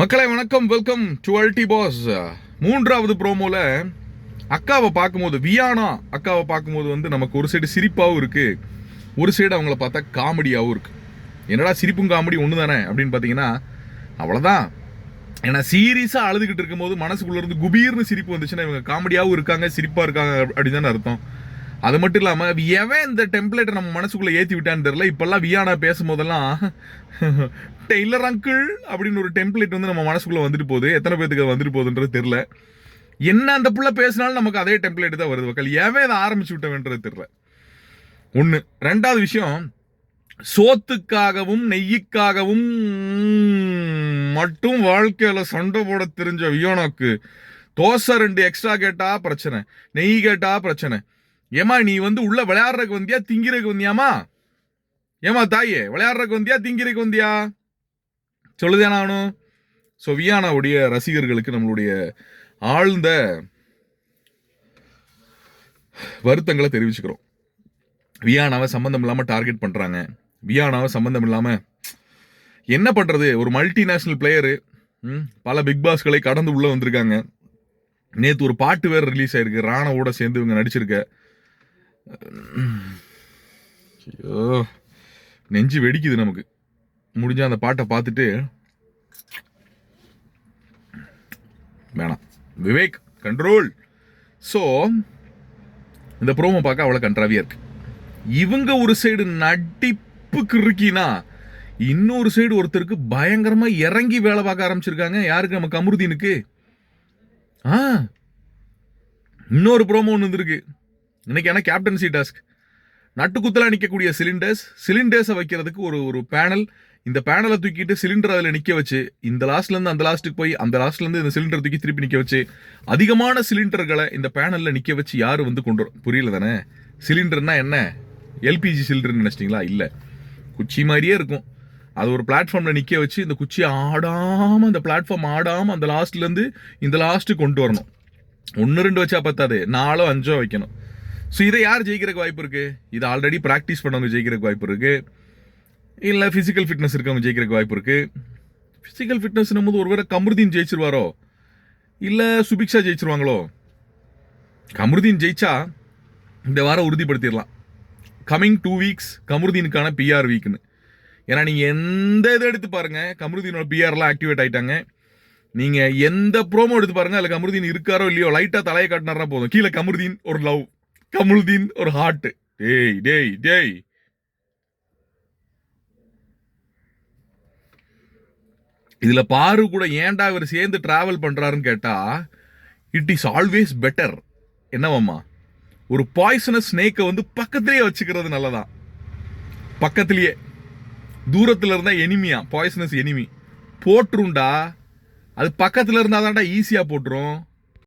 மக்களை வணக்கம். Welcome to அல்டி pass மூன்றாவது ப்ரோமோல அக்காவை பார்க்கும்போது வியானா அக்காவை பார்க்கும்போது வந்து நமக்கு ஒரு சைடு சிரிப்பாகவும் இருக்கு. ஒரு சைடு அவங்கள பார்த்தா காமெடியாகவும் இருக்கு. என்னடா சிரிப்பும் காமெடி ஒன்று தானே அப்படின்னு பார்த்தீங்கன்னா அவ்வளோதான் ஏன்னா சீரியஸாக அழுதுகிட்டு இருக்கும்போது மனசுக்குள்ள இருந்து குபீர்னு சிரிப்பு வந்துச்சுன்னா இவங்க காமெடியாகவும் இருக்காங்க சிரிப்பாக இருக்காங்க அப்படின்னு தானே அர்த்தம். அது மட்டும் இல்லாமல் எவன் இந்த டெம்ப்ளேட்டை நம்ம மனசுக்குள்ளே ஏற்றி விட்டான்னு தெரியல. இப்போல்லாம் வியானா பேசும்போதெல்லாம் டெய்லர் அங்கிள் அப்படின்னு ஒரு டெம்ப்ளேட் வந்து நம்ம மனசுக்குள்ளே வந்துட்டு போகுது. எத்தனை பேத்துக்கு அது வந்துட்டு போகுதுன்றது தெரியல. என்ன அந்த புள்ள பேசினாலும் நமக்கு அதே டெம்ப்ளேட் தான் வருது. மக்கள் எவன் இதை ஆரம்பிச்சு விட்டவன்றது தெரியல. ஒன்று ரெண்டாவது விஷயம் சோத்துக்காகவும் நெய்யுக்காகவும் மட்டும் வாழ்க்கையில் சண்டை போட தெரிஞ்ச வியோனாக்கு தோசை ரெண்டு எக்ஸ்ட்ரா கேட்டால் பிரச்சனை நெய் கேட்டால் பிரச்சனை. ஏமா நீ வந்து உள்ள விளையாடுறதுக்கு வந்தியா திங்கிறக்கு வந்தியாமா ஏமா தாயே விளையாடுறக்கு வந்தியா திங்கிறக்கு வந்தியா? சொல்லுதேனா அவனும் ஸோ வியானாவுடைய ரசிகர்களுக்கு நம்மளுடைய ஆழ்ந்த வருத்தங்களை தெரிவிச்சுக்கிறோம். வியானாவை சம்மந்தம் இல்லாமல் டார்கெட் பண்ணுறாங்க வியானாவை சம்மந்தம் இல்லாமல் என்ன பண்ணுறது ஒரு மல்டிநேஷ்னல் பிளேயரு பல பிக் பாஸ்களை கடந்து உள்ளே வந்திருக்காங்க. நேற்று ஒரு பாட்டு வேறு ரிலீஸ் ஆயிருக்கு. ராணவோட சேர்ந்து இவங்க நடிச்சிருக்க. ஐயோ நெஞ்சு வெடிக்குது நமக்கு. முடிஞ்ச அந்த பாட்டை பார்த்துட்டு வேணாம். விவேக் கண்ட்ரோல் ஸோ இந்த ப்ரோமோ பார்க்க அவ்வளோ கண்ட்ராவியாக இருக்கு. இவங்க ஒரு சைடு நடிப்புக்கு இருக்கினா இன்னொரு சைடு ஒருத்தருக்கு பயங்கரமாக இறங்கி வேலை பார்க்க ஆரம்பிச்சிருக்காங்க. யாருக்கு? நம்ம கமருதீனுக்கு. ஆ இன்னொரு ப்ரோமோ ஒன்று இருந்திருக்கு இன்னைக்கு என்ன கேப்டன்சி டாஸ்க் நட்டுக்குத்தலாக நிற்கக்கூடிய சிலிண்டர்ஸ் சிலிண்டர்ஸை வைக்கிறதுக்கு ஒரு ஒரு பேனல் இந்த பேனலை தூக்கிட்டு சிலிண்டர் அதில் நிற்க வச்சு இந்த லாஸ்ட்லேருந்து அந்த லாஸ்ட்டுக்கு போய் அந்த லாஸ்ட்லேருந்து இந்த சிலிண்டர் தூக்கி திருப்பி நிற்க வச்சு அதிகமான சிலிண்டர்களை இந்த பேனலில் நிற்க வச்சு யார் வந்து கொண்டு வரும் புரியல தானே? சிலிண்டர்னா என்ன? எல்பிஜி சிலிண்டர்னு நினச்சிட்டிங்களா? இல்லை. குச்சி மாதிரியே இருக்கும். அது ஒரு பிளாட்ஃபார்மில் நிற்க வச்சு இந்த குச்சி ஆடாமல் அந்த பிளாட்ஃபார்ம் ஆடாமல் அந்த லாஸ்ட்லேருந்து இந்த லாஸ்ட்டு கொண்டு வரணும். ஒன்று ரெண்டு வச்சா பத்தாது. நாலோ அஞ்சோ வைக்கணும். ஸோ இதை யார் ஜெயிக்கிறதுக்கு வாய்ப்பு இருக்குது இது ஆல்ரெடி ப்ராக்டிஸ் பண்ணவங்க ஜெயிக்கிறதுக்கு வாய்ப்பு இருக்குது இல்லை ஃபிசிக்கல் ஃபிட்னஸ் இருக்கவங்க ஜெயிக்கிறக்கு வாய்ப்பு இருக்குது ஃபிசிக்கல் ஃபிட்னஸ்னும் போது ஒருவேளை கமருதீன் ஜெயிச்சிருவாரோ? இல்லை சுபிக்ஷா ஜெயிச்சிருவாங்களோ? கமருதீன் ஜெயிச்சா இந்த வாரம் உறுதிப்படுத்திடலாம். கம்மிங் டூ வீக்ஸ் கமருதீனுக்கான பிஆர் வீக்னு ஏன்னா நீங்கள் எந்த இதை எடுத்து பாருங்க கமருதீனோட பிஆர்லாம் ஆக்டிவேட் ஆயிட்டாங்க. நீங்கள் எந்த ப்ரோமோ எடுத்து பாருங்கள் அதில் கமருதீன் இருக்காரோ இல்லையோ லைட்டாக தலையை காட்டினாரா போதும். கீழே கமருதீன் ஒரு லவ் கமுல்தீன் ஒரு ஹார்ட்டு. டேய் டேய் டேய். இதில் பாரு கூட ஏன்டா இவர் சேர்ந்து ட்ராவல் பண்ணுறாருன்னு கேட்டால் இட் இஸ் ஆல்வேஸ் பெட்டர் என்னவாம்மா ஒரு பாய்சனஸ் ஸ்னேக்கை வந்து பக்கத்திலேயே வச்சுக்கிறது நல்லதான். பக்கத்துலேயே. தூரத்தில் இருந்தால் எனிமியா பாய்சனஸ் எனிமி போட்டுருண்டா. அது பக்கத்தில் இருந்தால் தான்டா ஈஸியாக போட்டுரும்.